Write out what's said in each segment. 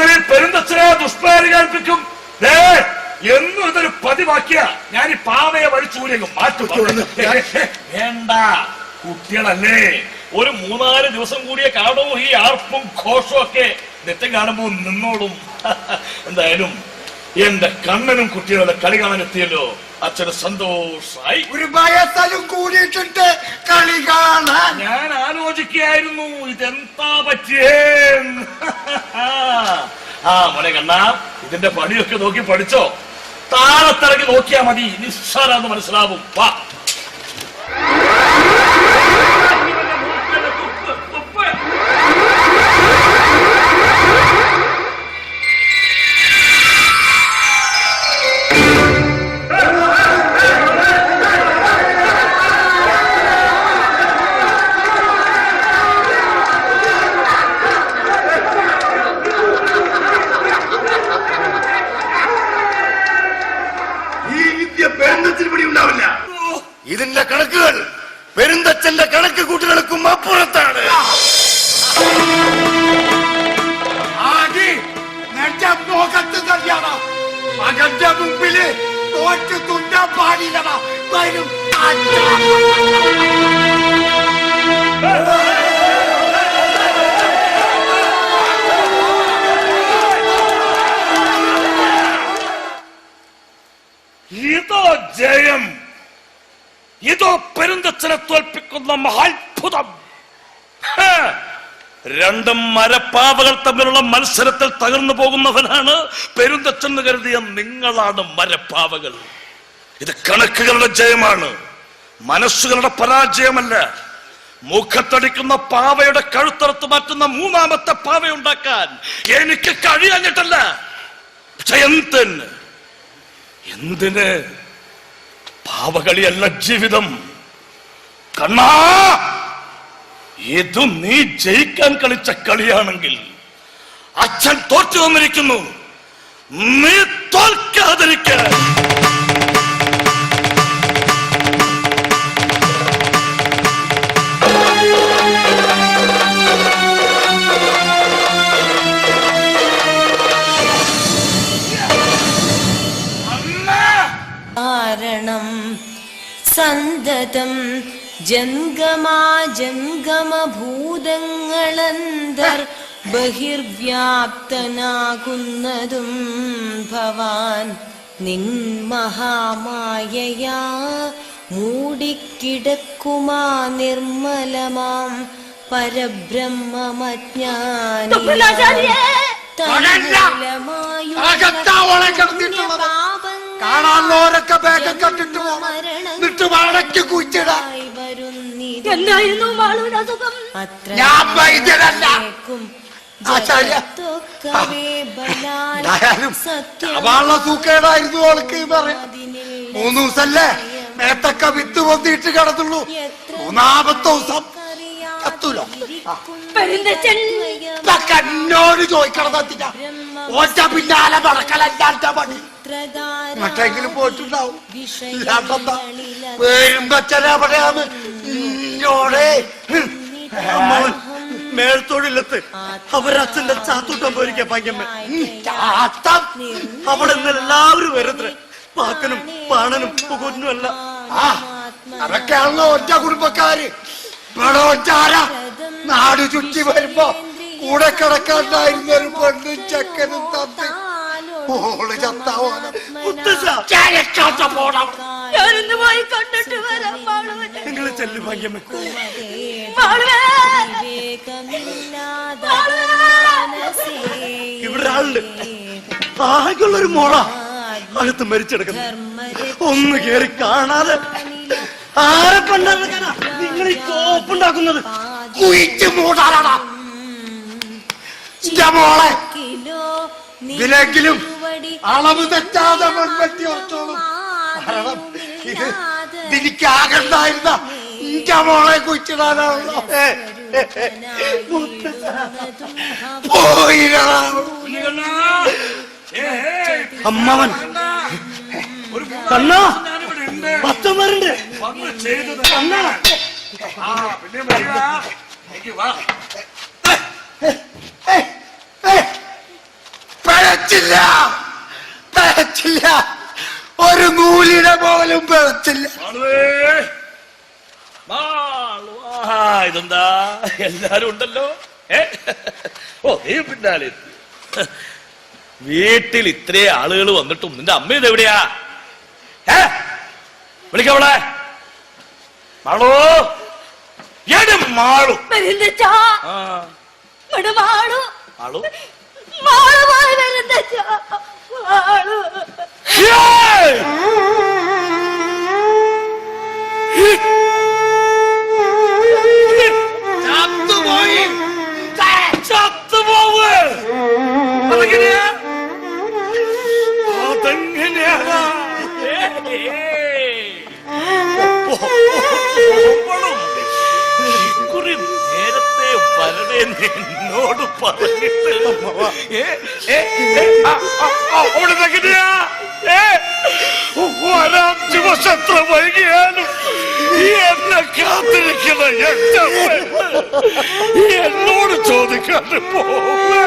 വീടുകളിൽ പെരുന്തച്ഛനെ ദുഷ്പ്രേരണ കേൾപ്പിക്കും ദേ, എന്നും ഇതൊരു പതിവാക്കിയ. ഞാൻ ഈ പാവയെ വഴിച്ചൂരേക്കും മാറ്റും വേണ്ട കുട്ടികളല്ലേ. ഒരു മൂന്നാൽ ദിവസം കൂടിയ കാടവും ഈ ആർപ്പും ഘോഷവും ഒക്കെ. നെറ്റം കാണുമ്പോൾ നിന്നോളും. എന്തായാലും എന്റെ കണ്ണനും കുട്ടികളുടെ കളി കാണാനെത്തിയല്ലോ അച്ഛന് സന്തോഷായി. ഒരു വയസ്സലും കൂടിയിട്ടുണ്ട് കളി കാണാൻ. ഞാൻ ആലോചിക്കായിരുന്നു ഇതെന്താ പറ്റിയേ ആ മോനെ കണ്ണ ഇതിന്റെ പണിയൊക്കെ നോക്കി പഠിച്ചോ. താഴത്തിറങ്ങി നോക്കിയാ മതി. നിസ്സാരാന്ന് മനസ്സിലാവും. വാ. തോറ്റ് തുണ്ടാൻ പാടില്ലടാ വരും ഇതോ ജയം. ഇതോ പെരുന്തച്ഛനെ തോൽപ്പിക്കുന്ന മഹാത്ഭുതം! രണ്ടും മരപ്പാവകൾ തമ്മിലുള്ള മത്സരത്തിൽ തകർന്നു പോകുന്നവനാണ് പെരുന്തച്ചെന്ന് കരുതിയ നിങ്ങളാണ് മരപ്പാവകൾ. ഇത് കണക്കുകളുടെ ജയമാണ്. മനസ്സുകളുടെ പരാജയമല്ല. മുഖത്തടിക്കുന്ന പാവയുടെ കഴുത്തറുത്ത് മാറ്റുന്ന മൂന്നാമത്തെ പാവ ഉണ്ടാക്കാൻ എനിക്ക് കഴിയാഞ്ഞിട്ടല്ല. ജയന്തന് എന്തിന്? പാവകളിയല്ല ജീവിതം. കണ്ണാ! ഇത് നീ ജയിക്കാൻ കളിച്ച കളിയാണെങ്കിൽ അച്ഛൻ തോറ്റു വന്നിരിക്കുന്നു നീ തോൽക്കാതിരിക്കാൻ കാരണം സന്തതം ജംഗമാജംഗമഭൂതങ്ങളന്തർ ബഹിർവ്യാപ്തനാകുന്നതും ഭവാൻ നിൻ മഹാമായയാ. മൂടിക്കിടക്കുമാ നിർമ്മലമാം പരബ്രഹ്മമജ്ഞാനി അകത്താ ഓളെ കിടന്നിട്ടുള്ളത്. കാണാനുള്ളവരൊക്കെ ബാഗ് എന്നിട്ട് കുച്ചിടാം എന്തായിരുന്നു വാളുവിന് അസുഖം? ഞാൻ വൈദ്യനല്ല. ആചാര്യ. എന്തായാലും അവളുടെ സൂക്കേടായിരുന്നു അവൾക്ക് പറയാം മൂന്ന് ദിവസല്ലേ? മേത്തൊക്കെ വിത്ത് പൊന്തിയിട്ട് കിടന്നുള്ളൂ മൂന്നാമത്തെ ദിവസം ചോദിക്കണം തത്തില്ല ഒറ്റ പിന്നാലെ നടക്കലല്ലാത്ത പണി. മറ്റെങ്കിലും പോയിട്ടുണ്ടാവും. പേരും വരുമ്പച്ചനെ പറയാന്ന് ഇന്നോടെ അമ്മാവൻ മേൽത്തൊഴിലെത്ത് അവരച്ഛന്റെ ചാത്തൂട്ടം പോയിരിക്കാ ഭാഗ്യമ്മ ചാത്തം. അവിടെ നിന്ന് എല്ലാവരും വരുന്നത് പാക്കനും പാണനും പുകുന്നും അല്ല അതൊക്കെയാണല്ലോ ഒറ്റ കുടുംബക്കാര്. ഇവിടെ ഒറ്റാര നാട് ചുറ്റി വരുമ്പോ കൂടെ കിടക്കാണ്ടായിരുന്ന ഒരു പെണ്ണും ചക്കനും തമ്മി ഓൾ ചത്താവാന ഞാനൊന്ന് പോയി കണ്ടിട്ട് വരാം നിങ്ങൾ ചെല്ലു പങ്കമ്മ ഇവിടെ ആളുണ്ട്. ആകെയുള്ളൊരു മോള. അടുത്ത് മരിച്ചെടുക്കുന്നു. ഒന്ന് കേറി കാണാതെ. ആരെ കണ്ടാ നിങ്ങൾ ഈ കോപ്പുണ്ടാക്കുന്നത്. കുയിച്ച് മൂടാനാടാ. മോളെ. ഇതിലെങ്കിലും അളവ് തെറ്റാതെ മൺവെട്ടി ഓർത്തോളും കാരണം ഇത് എനിക്ക് ആകണ്ടായിരുന്ന ഇന്റെ മോളെ കുഴിച്ചിടാനാണല്ലോ. അമ്മവൻ. കണ്ണാ. പിന്നെ വരിക. എനിക്ക് വാ. പിഴച്ചില്ല പിഴച്ചില്ല ഒരു നൂലിടെ പോലും പിഴച്ചില്ല ഇതെന്താ? എല്ലാരും ഉണ്ടല്ലോ? ഓ നീ പിന്നാലെ വീട്ടിൽ ഇത്രേ ആളുകൾ വന്നിട്ടും നിന്റെ അമ്മ ഇത് എവിടെയാ? ഏ? വിളിക്കവളെ മാളോ. മാളു. മാളു. മാളു. ഇക്കുറി നേരത്തെ വരണേ എന്നോട് പറഞ്ഞിട്ട് അവിടെ വരാം ദിവസത്ര വൈകിയാലും എന്നെ കാത്തിരിക്കുന്ന എന്റെ എന്നോട് ചോദിക്കാതെ പോവേ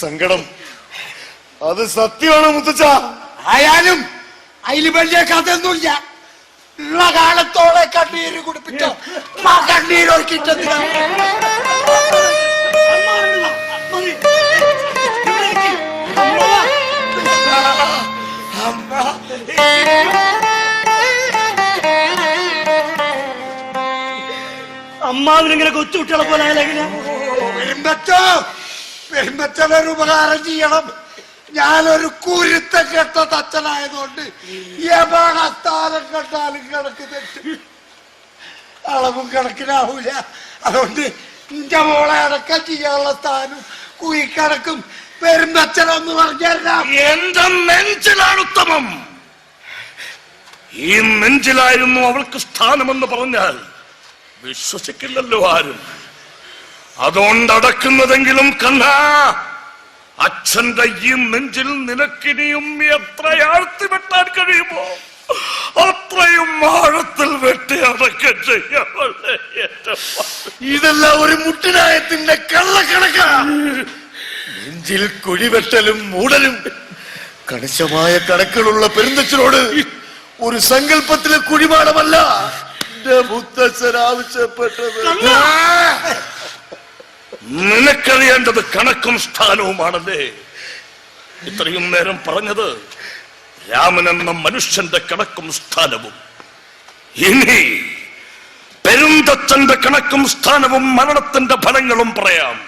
സങ്കടം. അത് സത്യമാണ് മുത്തച്ഛ. ആയാലും അതിൽ വലിയ കഥയൊന്നുമില്ല. ഉള്ള കാലത്തോടെ കണ്ണീര് കുടിപ്പിച്ചോ ആ അമ്മാവിനിങ്ങനെ കൊച്ചുകുട്ടികളെ പോലെ ആയാലും എങ്ങനെയാ? വരുമ്പച്ചോ വരുമ്പച്ചനൊരു ഉപകാരം ചെയ്യണം. ഞാനൊരു കുരുത്ത കെട്ട തച്ചനായതുകൊണ്ട് യഥാസ്ഥാനം കണ്ടാലും കണക്ക് തെറ്റും. അളവും കണക്കിനാവൂല. അതുകൊണ്ട് നിന്റെ മോളെ അടക്കം ചെയ്യാനുള്ള സ്ഥാനം കുയിക്കണക്കും പെരുമ്പച്ചനെന്ന് പറഞ്ഞുതരാം എന്റെ നെഞ്ചിലാണ് ഉത്തമം. ഈ നെഞ്ചിലായിരുന്നു അവൾക്ക് സ്ഥാനമെന്ന് പറഞ്ഞാൽ വിശ്വസിക്കില്ലല്ലോ ആരും. അതുകൊണ്ടടക്കുന്നതെങ്കിലും കണ്ണ അച്ഛന്റെ ഈ നെഞ്ചിൽ നിനക്കിനിയും എത്ര ആഴ്ത്തി വെട്ടാൻ കഴിയുമോ? അത്രയും ആഴത്തിൽ വെട്ടി അടക്കം ചെയ്യാവളെ ഇതെല്ലാം ഒരു മുട്ടിനായത്തിന്റെ കള്ളക്കണക്ക. നെഞ്ചിൽ കുഴിവെട്ടലും മൂടലും കണിശമായ കണക്കുകളുള്ള പെരുന്തച്ചനോട് ഒരു സങ്കല്പത്തിലെ കുഴിമാടമല്ല. എന്റെ മുത്തച്ഛൻ ആവശ്യപ്പെട്ടത്. നിനക്കറിയേണ്ടത് കണക്കും സ്ഥാനവുമാണല്ലേ? ഇത്രയും നേരം പറഞ്ഞത് രാമൻ എന്ന മനുഷ്യന്റെ കണക്കും സ്ഥാനവും. ഇനി പെരുന്തച്ഛന്റെ കണക്കും സ്ഥാനവും മരണത്തിന്റെ ഫലങ്ങളും പറയാം.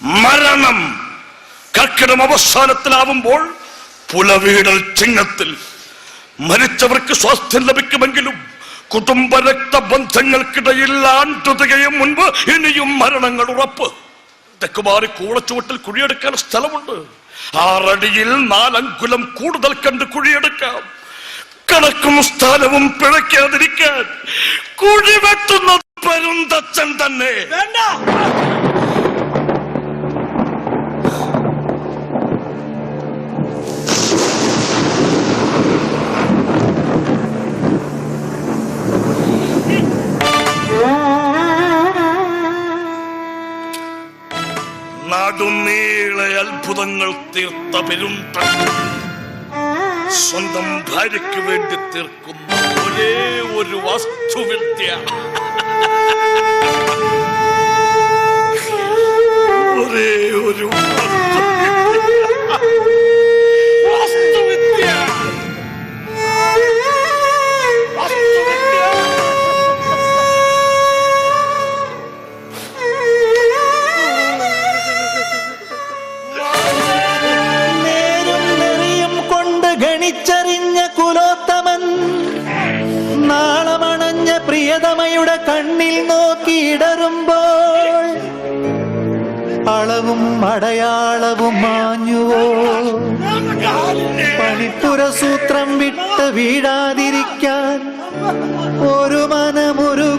മരണം കർക്കിടം അവസാനത്തിലാവുമ്പോൾ പുലവീടൽ ചിങ്ങത്തിൽ മരിച്ചവർക്ക് സ്വാസ്ഥ്യം ലഭിക്കുമെങ്കിലും കുടുംബ രക്തബന്ധങ്ങൾക്കിടയിൽ ആണ്ടുതുകയും മുൻപ് ഇനിയും മരണങ്ങൾ ഉറപ്പ്. തെക്കുമാറി കൂളച്ചുവട്ടിൽ കുഴിയെടുക്കാൻ സ്ഥലമുണ്ട്. ആറടിയിൽ നാലങ്കുലം കൂടുതൽ കണ്ട് കുഴിയെടുക്കാം. കണക്കും സ്ഥലവും പിഴയ്ക്കാതിരിക്കാൻ കുഴി വെട്ടുന്നത് പെരുന്തച്ഛൻ തന്നെ നാടുനീളെ അത്ഭുതങ്ങൾ തീർത്ത പെരും സ്വന്തം ഭാര്യയ്ക്ക് വേണ്ടി തീർക്കുന്ന ഒരേ ഒരു വാസ്തുവിദ്യ. ഒരേ ഒരു പ്രിയതമയുടെ കണ്ണിൽ നോക്കിയിടറുമ്പോൾ അളവും അടയാളവും മാഞ്ഞുവോ പണിപ്പുര സൂത്രം വിട്ട് വീഴാതിരിക്കാൻ ഒരു മനമുരുകൂ